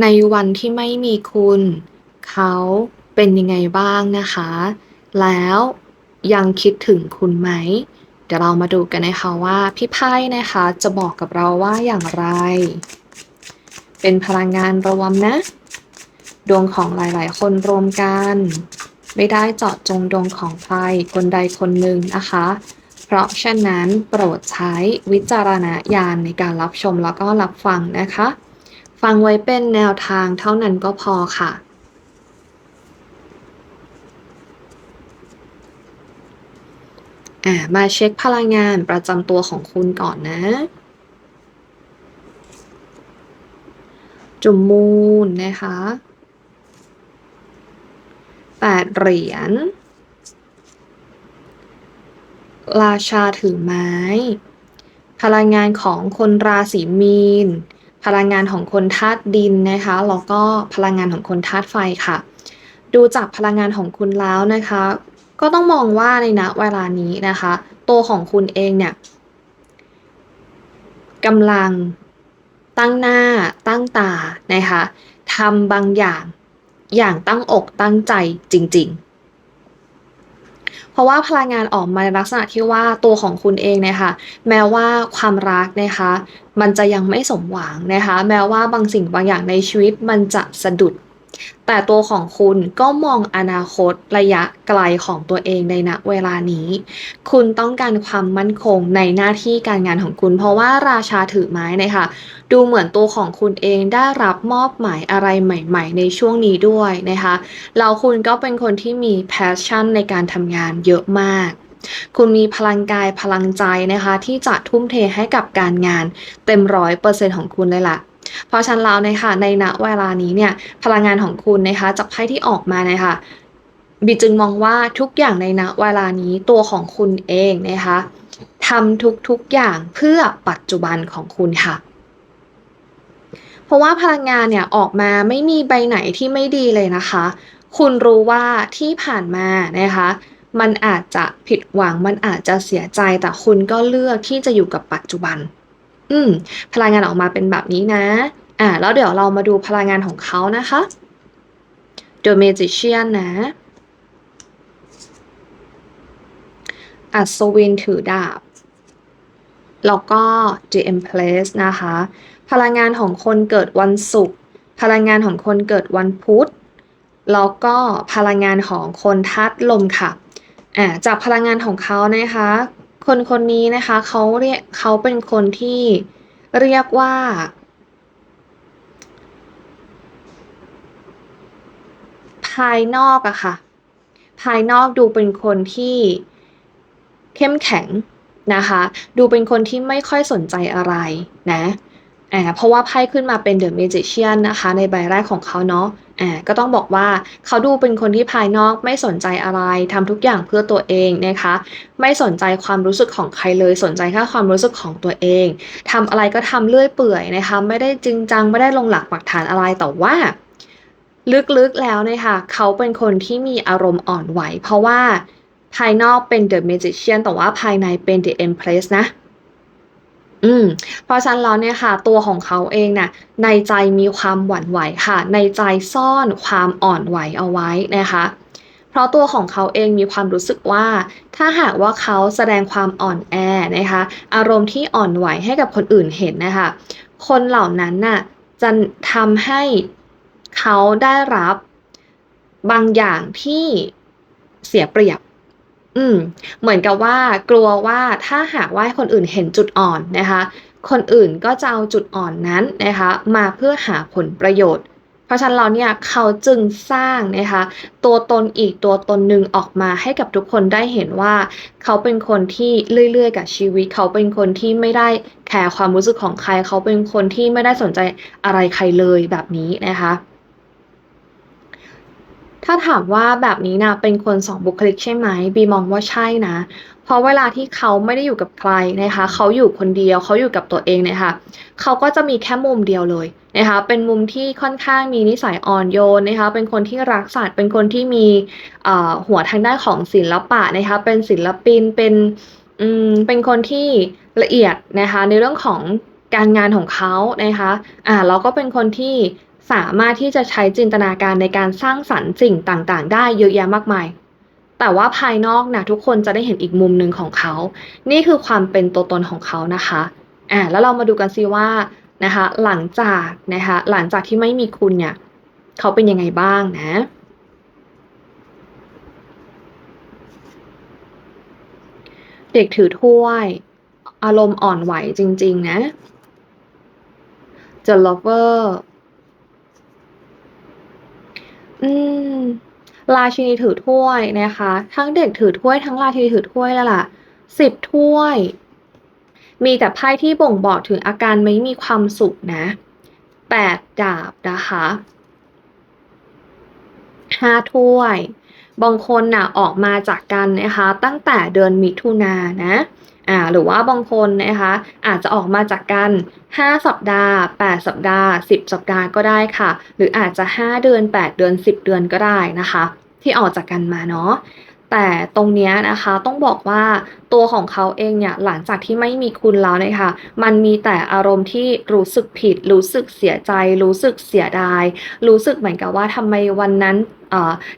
ในวันที่ไม่มีคุณ เขาเป็นยังไงบ้างนะคะ แล้วยังคิดถึงคุณไหม เดี๋ยวเรามาดูกันนะคะว่าพี่ไพ่นะคะจะบอกกับเราว่าอย่างไร เป็นพลังงานรวมนะ ดวงของหลายๆ คนรวมกัน ไม่ได้เจาะจงดวงของใครคนใดคนหนึ่งนะคะ เพราะฉะนั้นโปรดใช้วิจารณญาณในการรับชมแล้วก็รับฟังนะคะ ฟังไว้เป็นแนวทางเท่านั้นก็พอค่ะอ่ามาเช็คพลังงานประจำตัวของคุณก่อนนะ จุมมูลนะคะแปดเหรียญ ราชาถือไม้ พลังงานของคนราศีมีน พลังงานของคนธาตุดินนะคะแล้วก็พลังงานของคนธาตุไฟค่ะ ดูจากพลังงานของคุณแล้วนะคะ ก็ต้องมองว่าในณเวลานี้นะคะ ตัวของคุณเองเนี่ยกำลังตั้งหน้าตั้งตานะคะทำบางอย่างอย่างตั้งอกตั้งใจจริง ๆ เพราะว่าพลังงานออกมาในลักษณะที่ว่าตัวของคุณเองเนะคะแม้ว่าความรักนะคะ มันจะยังไม่สมหวังนะคะ แม้ว่าบางสิ่งบางอย่างในชีวิตมันจะสะดุด แต่ตัวของคุณก็มองอนาคตระยะไกลของตัวเองในณเวลานี้ คุณต้องการความมั่นคงในหน้าที่การงานของคุณ เพราะว่าราชาถือไม้นะคะดูเหมือนตัวของคุณเองได้รับมอบหมายอะไรใหม่ ๆ ในช่วงนี้ด้วยนะคะแล้วคุณก็เป็นคนที่มีแพชชั่นในการทำงานเยอะมาก คุณมีพลังกายพลังใจนะคะ ที่จะทุ่มเทให้กับการงานเต็มร้อยเปอร์เซ็นต์ของคุณเลยล่ะ เพราะฉะนั้นแล้วนะคะในณเวลานี้เนี่ยพลังงานของคุณนะคะจากไพ่ที่ออกมานะคะบีจึงมองว่าทุกอย่างในณเวลานี้ตัวของคุณเองนะคะทำทุกๆอย่างเพื่อปัจจุบันของคุณค่ะเพราะว่าพลังงานเนี่ยออกมาไม่มีใบไหนที่ไม่ดีเลยนะคะ คุณรู้ว่าที่ผ่านมานะคะ มันอาจจะผิดหวัง มันอาจจะเสียใจ แต่คุณก็เลือกที่จะอยู่กับปัจจุบัน อืม พลังงานออกมาเป็นแบบนี้นะ อ่า แล้วเดี๋ยวเรามาดูพลังงานของเขานะคะ The Magician นะอัศวินถือดาบ แล้วก็ The Empress นะคะ พลังงานของคนเกิดวันศุกร์ พลังงานของคนเกิดวันพุธ แล้วก็พลังงานของคนธาตุลมค่ะ อ่า จากพลังงานของเขานะคะ คนคนนี้นะคะเขาเรียกเขาเป็นคนที่เรียกว่า ภายนอกอะค่ะ ภายนอกดูเป็นคนที่เข้มแข็งนะคะ ดูเป็นคนที่ไม่ค่อยสนใจอะไรนะอ่าเพราะว่าไพ่ขึ้นมาเป็น The Magician นะคะ ในใบแรกของเขาเนาะ อ่าก็ต้องบอกว่าเขาดูเป็นคนที่ภายนอกไม่สนใจอะไรทำทุกอย่างเพื่อตัวเองนะคะ ไม่สนใจความรู้สึกของใครเลยสนใจแค่ความรู้สึกของตัวเองทำอะไรก็ทำเลื่อยเปื่อยนะคะ ไม่ได้จริงจังไม่ได้ลงหลักปักฐานอะไรแต่ว่า ลึกๆแล้วนะคะเขาเป็นคนที่มีอารมณ์อ่อนไหว เพราะว่าภายนอกเป็น The Magician แต่ว่าภายในเป็น The Empress นะ อืมเพราะฉะนั้นแล้วเนี่ยค่ะ ตัวของเขาเองน่ะในใจมีความหวั่นไหวค่ะ ในใจซ่อนความอ่อนไหวเอาไว้นะคะ เพราะตัวของเขาเองมีความรู้สึกว่า ถ้าหากว่าเขาแสดงความอ่อนแอนะคะ อารมณ์ที่อ่อนไหวให้กับคนอื่นเห็นนะคะ คนเหล่านั้นน่ะจะทำให้เขาได้รับบางอย่างที่เสียเปรียบ อืม เหมือนกับว่ากลัวว่าถ้าหากว่าคนอื่นเห็นจุดอ่อนนะคะ คนอื่นก็จะเอาจุดอ่อนนั้นนะคะ มาเพื่อหาผลประโยชน์ เพราะฉะนั้นเราเนี่ยเขาจึงสร้างนะคะตัวตนอีกตัวตนหนึ่งออกมาให้กับทุกคนได้เห็นว่า เขาเป็นคนที่เรื่อยๆ กับชีวิต เขาเป็นคนที่ไม่ได้แคร์ความรู้สึกของใคร เขาเป็นคนที่ไม่ได้สนใจอะไรใครเลยแบบนี้นะคะ ถ้าถามว่าแบบนี้นะเป็นคนสองบุคลิกใช่ไหมบีมองว่าใช่นะ เพราะเวลาที่เขาไม่ได้อยู่กับใครนะคะเขาอยู่คนเดียวเขาอยู่กับตัวเองนะคะเขาก็จะมีแค่มุมเดียวเลยนะคะเป็นมุมที่ค่อนข้างมีนิสัยอ่อนโยนนะคะเป็นคนที่รักสัตว์เป็นคนที่มีหัวทางด้านของศิลปะนะคะเป็นศิลปินเป็นอืมเป็นคนที่ละเอียดนะคะในเรื่องของการงานของเขานะคะอ่าเราก็เป็นคนที่ สามารถที่จะใช้จินตนาการในการสร้างสรรค์สิ่งต่างๆ ได้เยอะแยะมากมาย แต่ว่าภายนอกนะทุกคนจะได้เห็นอีกมุมหนึ่งของเขา นี่คือความเป็นตัวตนของเขานะคะอ่าแล้วเรามาดูกันซิว่านะคะหลังจากนะคะหลังจากที่ไม่มีคุณเนี่ยเขาเป็นยังไงบ้างนะเด็กถือถ้วย อารมณ์อ่อนไหวจริง ๆ นะ The Lover อืม ราชินีถือถ้วยนะคะ ทั้งเด็กถือถ้วยทั้งราชินีถือถ้วยแล้วล่ะสิบถ้วย มีแต่ไพ่ที่บ่งบอกถึงอาการไม่มีความสุขนะแปดดาบนะคะห้าถ้วย บางคนน่ะออกมาจากกันนะคะ ตั้งแต่เดือนมิถุนายนนะ อ่าหรือว่าบางคนนะคะอาจจะออกมาจากกัน 5 สัปดาห์ 8 สัปดาห์ 10 สัปดาห์ก็ได้ค่ะ หรืออาจจะ 5 เดือน 8 เดือน 10 เดือนก็ได้นะคะ ที่ออกจากกันมาเนาะ แต่ตรงนี้นะคะต้องบอกว่าตัวของเขาเองเนี่ยหลังจากที่ไม่มีคุณแล้วนะคะมันมีแต่อารมณ์ที่รู้สึกผิด รู้สึกเสียใจ รู้สึกเสียดาย รู้สึกเหมือนกับว่าทำไมวันนั้น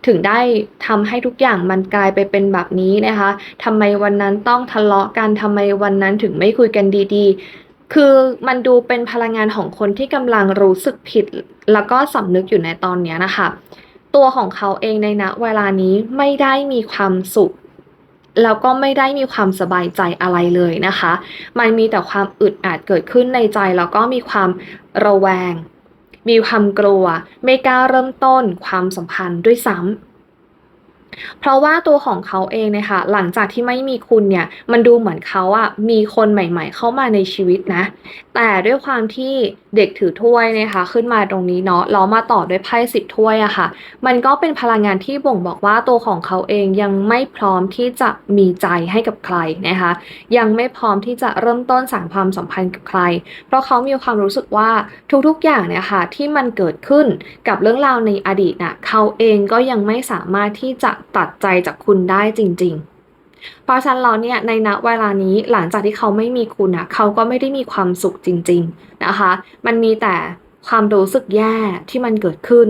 ถึงได้ทำให้ทุกอย่างมันกลายไปเป็นแบบนี้นะคะทำไมวันนั้นต้องทะเลาะกันทำไมวันนั้นถึงไม่คุยกันดีๆ คือมันดูเป็นพลังงานของคนที่กำลังรู้สึกผิด แล้วก็สำนึกอยู่ในตอนนี้นะคะ ตัวของเขาเองในณเวลานี้ไม่ได้มีความสุข แล้วก็ไม่ได้มีความสบายใจอะไรเลยนะคะ มันมีแต่ความอึดอัดเกิดขึ้นในใจ แล้วก็มีความระแวง มีความกลัว ไม่กล้าเริ่มต้นความสัมพันธ์ด้วยซ้ำ เพราะว่าตัวของเขาเองเนี่ยค่ะหลังจากที่ไม่มีคุณเนี่ย มันดูเหมือนเขาอะมีคนใหม่ ๆ เข้ามาในชีวิตนะ แต่ด้วยความที่เด็กถือถ้วยนะคะ ขึ้นมาตรงนี้เนาะแล้วมาต่อด้วยไพ่สิบถ้วยอะค่ะ มันก็เป็นพลังงานที่บ่งบอกว่าตัวของเขาเองยังไม่พร้อมที่จะมีใจให้กับใครนะคะ ยังไม่พร้อมที่จะเริ่มต้นสร้างความสัมพันธ์กับใคร เพราะเขามีความรู้สึกว่าทุกๆอย่างเนี่ยค่ะที่มันเกิดขึ้นกับเรื่องราวในอดีตน่ะเขาเองก็ยังไม่สามารถที่จะตัดใจจากคุณได้จริง ๆ เพราะฉะนั้นเราเนี่ยในณเวลานี้หลังจากที่เขาไม่มีคุณอะเขาก็ไม่ได้มีความสุขจริง ๆนะคะ มันมีแต่ความรู้สึกแย่ที่มันเกิดขึ้น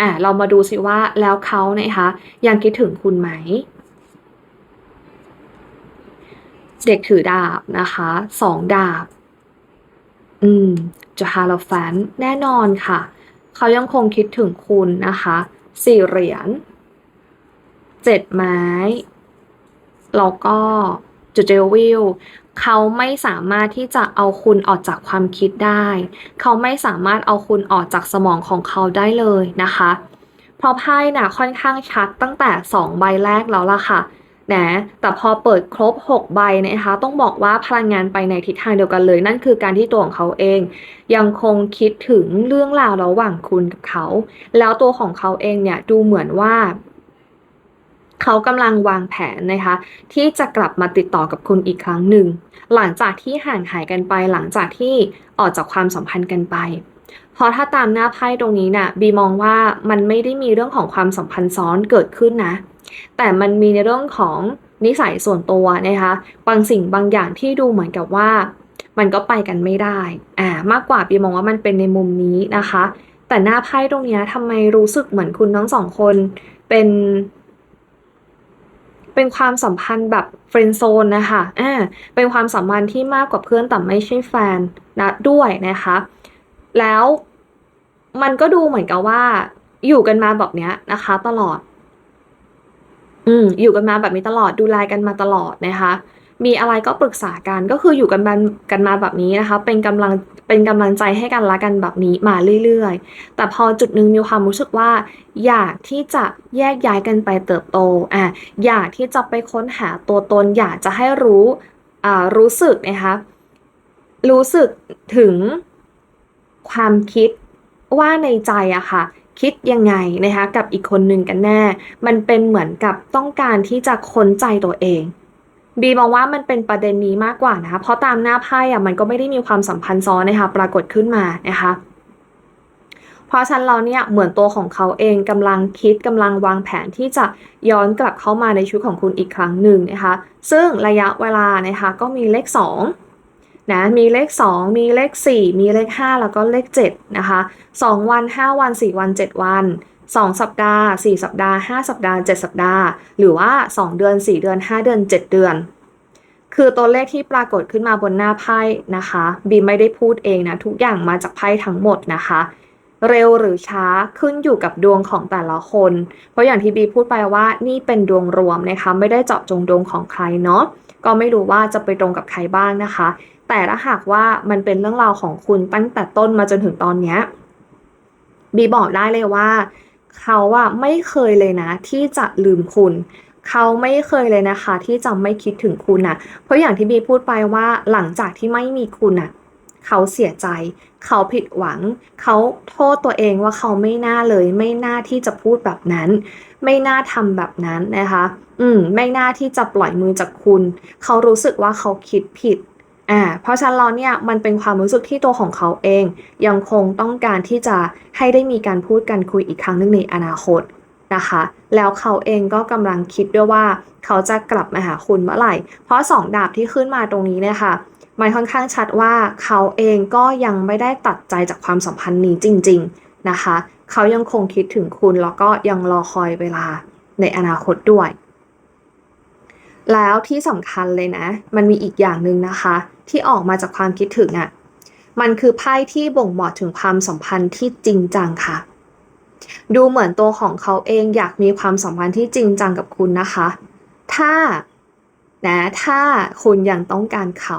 อะเรามาดูสิว่าแล้วเขาเนี่ยคะยังคิดถึงคุณไหม เด็กถือดาบนะคะสองดาบ อืมจะฮาโลแฟนแน่นอนค่ะ เขายังคงคิดถึงคุณนะคะสี่เหรียญ เจ็ดไม้แล้วก็จุดเจวิลเขาไม่สามารถที่จะเอาคุณออกจากความคิดได้ เขาไม่สามารถเอาคุณออกจากสมองของเขาได้เลยนะคะ เพราะไพ่น่ะค่อนข้างชัดตั้งแต่ 2 ใบแรกแล้วล่ะค่ะนะแต่พอเปิดครบ 6 ใบนะคะ ต้องบอกว่าพลังงานไปในทิศทางเดียวกันเลย นั่นคือการที่ตัวของเขาเอง ยังคงคิดถึงเรื่องราวระหว่างคุณกับเขา แล้วตัวของเขาเองเนี่ยดูเหมือนว่า เขากำลังวางแผนนะคะ ที่จะกลับมาติดต่อกับคุณอีกครั้งหนึ่ง หลังจากที่ห่างหายกันไปหลังจากที่ออกจากความสัมพันธ์กันไป เพราะถ้าตามหน้าไพ่ตรงนี้นะ่ะบีมองว่ามันไม่ได้มีเรื่องของความสัมพันธ์ซ้อนเกิดขึ้นนะ แต่มันมีในเรื่องของนิสัยส่วนตัวนะคะบางสิ่งบางอย่างที่ดูเหมือนกับว่า มันก็ไปกันไม่ได้อ่ามากกว่าบีมองว่ามันเป็นในมุมนี้นะคะ แต่หน้าไพ่ตรงนี้ทำไมรู้สึกเหมือนคุณทั้งสองคนเป็น เป็นความสัมพันธ์แบบเฟรนด์โซนนะคะอ่าเป็นความสัมพันธ์ที่มากกว่าเพื่อนแต่ไม่ใช่แฟนนะด้วยนะคะ แล้วมันก็ดูเหมือนกับว่าอยู่กันมาแบบเนี้ยนะคะ ตลอด อืมอยู่กันมาแบบนี้ตลอดดูแลกันมาตลอดนะคะ มีอะไรก็ปรึกษากันก็คืออยู่กันมากันมาแบบนี้นะคะ เป็นกำลังเป็นกำลังใจให้กันละกันแบบนี้มาเรื่อยๆ แต่พอจุดหนึ่งมีความรู้สึกว่า อยากที่จะแยกย้ายกันไปเติบโตอะอยากที่จะไปค้นหาตัวตน อยากจะให้รู้อ่ารู้สึกนะคะรู้สึกถึงความคิดว่าในใจอะค่ะคิดยังไงนะคะกับอีกคนหนึ่งกันแน่ มันเป็นเหมือนกับต้องการที่จะค้นใจตัวเอง บีมองว่ามันเป็นประเด็นนี้มากกว่านะคะ เพราะตามหน้าไพ่อะมันก็ไม่ได้มีความสัมพันธ์ซ้อนนะคะปรากฏขึ้นมานะคะ เพราะฉะนั้นเราเนี่ยเหมือนตัวของเขาเองกำลังคิดกำลังวางแผนที่จะย้อนกลับเข้ามาในชีวิตของคุณอีกครั้งหนึ่งนะคะ ซึ่งระยะเวลานะคะก็มีเลข 2 นะ มีเลข 2 มีเลข 4 มีเลข 5 แล้วก็เลข7นะคะ 2 วัน 5 วัน 4 วัน 7 วัน 2 สัปดาห์ 4 สัปดาห์ 5 สัปดาห์ 7 สัปดาห์ หรือว่า 2 เดือน 4 เดือน 5 เดือน 7 เดือน คือตัวเลขที่ปรากฏขึ้นมาบนหน้าไพ่นะคะบีไม่ได้พูดเองนะ ทุกอย่างมาจากไพ่ทั้งหมดนะคะ เร็วหรือช้าขึ้นอยู่กับดวงของแต่ละคน เพราะอย่างที่บีพูดไปว่านี่เป็นดวงรวมนะคะ ไม่ได้เจาะจงดวงของใครเนาะก็ไม่รู้ว่าจะไปตรงกับใครบ้างนะคะ แต่ถ้าหากว่ามันเป็นเรื่องราวของคุณตั้งแต่ต้นมาจนถึงตอนเนี้ยบีบอกได้เลยว่า เขาอะไม่เคยเลยนะ ที่จะลืมคุณ เขาไม่เคยเลยนะคะ ที่จะไม่คิดถึงคุณอะเพราะอย่างที่บีพูดไปว่าหลังจากที่ไม่มีคุณอะเขาเสียใจ เขาผิดหวัง เขาโทษตัวเองว่าเขาไม่น่าเลย ไม่น่าที่จะพูดแบบนั้น ไม่น่าทำแบบนั้นนะคะ อืม ไม่น่าที่จะปล่อยมือจากคุณ เขารู้สึกว่าเขาคิดผิด อ่าเพราะฉะนั้นแล้วเนี่ยมันเป็นความรู้สึกที่ตัวของเขาเอง ยังคงต้องการที่จะให้ได้มีการพูดกันคุยอีกครั้งหนึ่งในอนาคตนะคะ แล้วเขาเองก็กำลังคิดด้วยว่าเขาจะกลับมาหาคุณเมื่อไหร่ เพราะสองดาบที่ขึ้นมาตรงนี้เนี่ยค่ะมันค่อนข้างชัดว่าเขาเองก็ยังไม่ได้ตัดใจจากความสัมพันธ์นี้จริง ๆนะคะ เขายังคงคิดถึงคุณแล้วก็ยังรอคอยเวลาในอนาคตด้วย แล้วที่สำคัญเลยนะ มันมีอีกอย่างหนึ่งนะคะ ที่ออกมาจากความคิดถึงอะ่ะ มันคือไพ่ที่บ่งบอกถึงความสัมพันธ์ที่จริงจังค่ะ ดูเหมือนตัวของเขาเองอยากมีความสัมพันธ์ที่จริงจังกับคุณนะคะ ถ้านะถ้าคุณยังต้องการเขา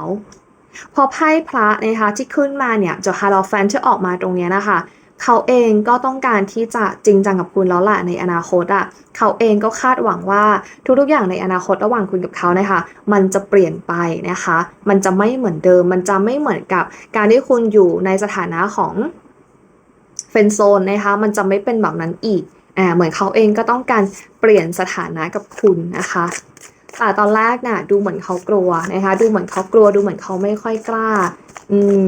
พอไพ่พระนะคะที่ขึ้นมาเนี่ยจอฮาร์ลแฟนที่ออกมาตรงเนี้ยนะคะ เขาเองก็ต้องการที่จะจริงจังกับคุณแล้วล่ะในอนาคตอะ่ะเขาเองก็คาดหวังว่าทุกๆอย่างในอนาคตระหว่างคุณกับเขานะคะมันจะเปลี่ยนไปนะคะ มันจะไม่เหมือนเดิม มันจะไม่เหมือนกับการที่คุณอยู่ในสถานะของเฟนโซนนะคะ มันจะไม่เป็นแบบนั้นอีกอ่าเหมือนเขาเองก็ต้องการเปลี่ยนสถานะกับคุณนะคะแต่ตอนแรกน่ะดูเหมือนเขากลัวนะคะ ดูเหมือนเขากลัวดูเหมือนเขาไม่ค่อยกล้า อืม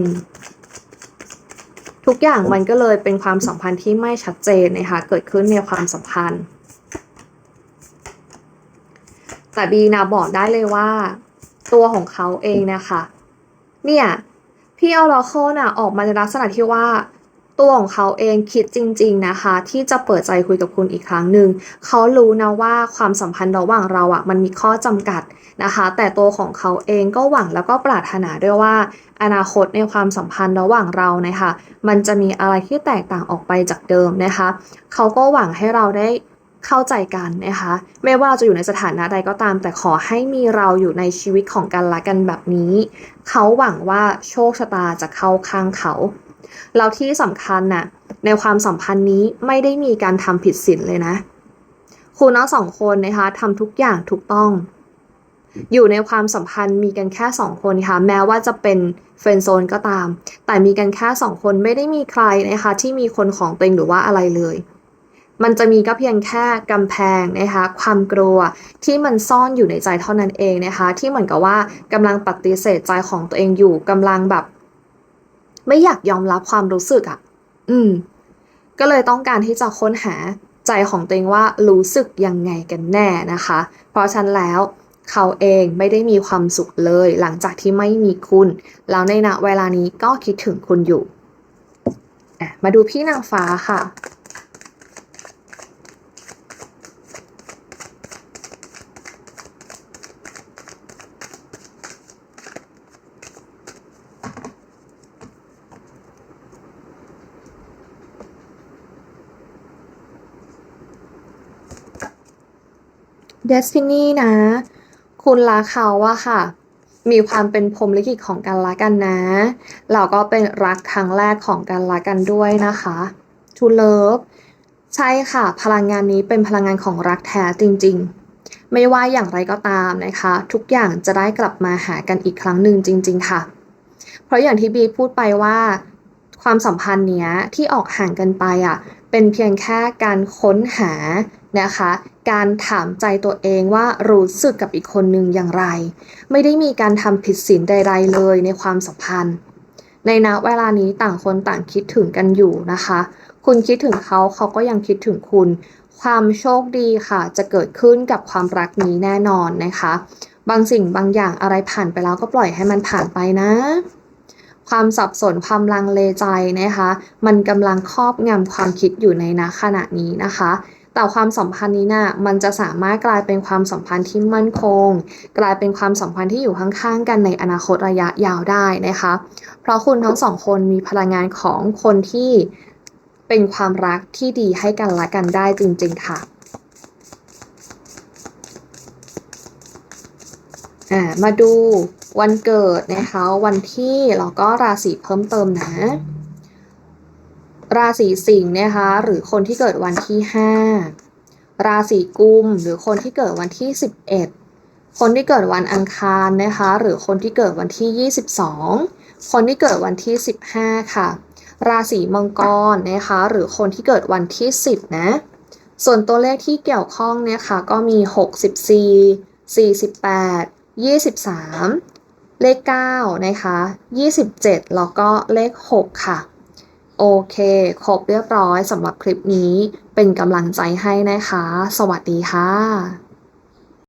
ทุกอย่างมันก็เลยเป็นความสัมพันธ์ที่ไม่ชัดเจนนะคะเกิดขึ้นในความสัมพันธ์ แต่บีนาบอกได้เลยว่า ตัวของเขาเองนะคะเนี่ยพี่ออร์โคน่ะออกมาในลักษณะที่ว่า ตัวของเขาเองคิดจริง ๆนะคะ ที่จะเปิดใจคุยกับคุณอีกครั้งหนึ่งเขารู้นะว่าความสัมพันธ์ระหว่างเราอะ่ะมันมีข้อจำกัดนะคะ แต่ตัวของเขาเองก็หวังแล้วก็ปรารถนาด้วยว่า อนาคตในความสัมพันธ์ระหว่างเรานะคะมันจะมีอะไรที่แตกต่างออกไปจากเดิมนะคะเขาก็หวังให้เราได้เข้าใจกันนะคะ ไม่ว่าเราจะอยู่ในสถานะใดก็ตาม แต่ขอให้มีเราอยู่ในชีวิตของกันและกันแบบนี้ เขาหวังว่าโชคชะตาจะเข้าข้างเขา แล้วที่สำคัญน่ะในความสัมพันธ์นี้ไม่ได้มีการทำผิดศีลเลยนะคุณทั้งสองคนนะคะทำทุกอย่างถูกต้อง อยู่ในความสัมพันธ์มีกันแค่สองคนค่ะ แม้ว่าจะเป็นเฟรนด์โซนก็ตาม แต่มีกันแค่สองคนไม่ได้มีใครนะคะที่มีคนของตัวเองหรือว่าอะไรเลย มันจะมีก็เพียงแค่กำแพงนะคะความกลัวที่มันซ่อนอยู่ในใจเท่านั้นเองนะคะ ที่เหมือนกับว่ากำลังปฏิเสธใจของตัวเองอยู่กำลังแบบ ไม่อยากยอมรับความรู้สึกอะ่ะ อืม ก็เลยต้องการที่จะค้นหาใจของตัวเองว่ารู้สึกยังไงกันแน่นะคะ เพราะฉะนั้นแล้วเขาเองไม่ได้มีความสุขเลย หลังจากที่ไม่มีคุณ แล้วในณเวลานี้ก็คิดถึงคุณอยู่อะมาดูพี่นางฟ้าค่ะ Destiny นะ คุณรักเขาอะค่ะ มีความเป็นพรมลิขิตของกันและกันนะเราก็เป็นรักครั้งแรกของกันและกันด้วยนะคะ To love ใช่ค่ะ พลังงานนี้เป็นพลังงานของรักแท้จริง ๆ ไม่ว่าอย่างไรก็ตามนะคะ ทุกอย่างจะได้กลับมาหากันอีกครั้งหนึ่งจริง ๆ ค่ะ เพราะอย่างที่บีพูดไปว่าความสัมพันธ์เนี้ยที่ออกห่างกันไปอะเป็นเพียงแค่การค้นหานะคะ การถามใจตัวเองว่ารู้สึกกับอีกคนหนึ่งอย่างไร ไม่ได้มีการทำผิดศีลใด ๆ เลยในความสัมพันธ์ ในณเวลานี้ต่างคนต่างคิดถึงกันอยู่นะคะ คุณคิดถึงเขาเขาก็ยังคิดถึงคุณ ความโชคดีค่ะ จะเกิดขึ้นกับความรักนี้แน่นอนนะคะ บางสิ่งบางอย่างอะไรผ่านไปแล้วก็ปล่อยให้มันผ่านไปนะ ความสับสนความลังเลใจนะคะ มันกำลังครอบงำความคิดอยู่ในณขณะนี้นะคะ แต่ความสัมพันธ์นี้นะ่ะมันจะสามารถกลายเป็นความสัมพันธ์ที่มั่นคง กลายเป็นความสัมพันธ์ที่อยู่ข้างๆกันในอนาคตระยะยาวได้นะคะ เพราะคุณทั้งสองคนมีพลังงานของคนที่เป็นความรักที่ดีให้กันและกันได้จริงๆค่ะอ่ามาดูวันเกิดนะคะ วันที่แล้วก็ราศีเพิ่มเติมนะ ราศีสิงห์นะคะหรือคนที่เกิดวันที่ 5 ราศีกุมหรือคนที่เกิดวันที่ 11 คนที่เกิดวันอังคารนะคะหรือคนที่เกิดวันที่ 22 คนที่เกิดวันที่ 15 ค่ะ ราศีมังกรนะคะหรือคนที่เกิดวันที่ 10 นะ ส่วนตัวเลขที่เกี่ยวข้องเนี่ยค่ะก็มี 64 48 23 เลข9นะคะ27 แล้วก็เลข 6 ค่ะ โอเค ครบเรียบร้อยสำหรับคลิปนี้ เป็นกำลังใจให้นะคะ สวัสดีค่ะ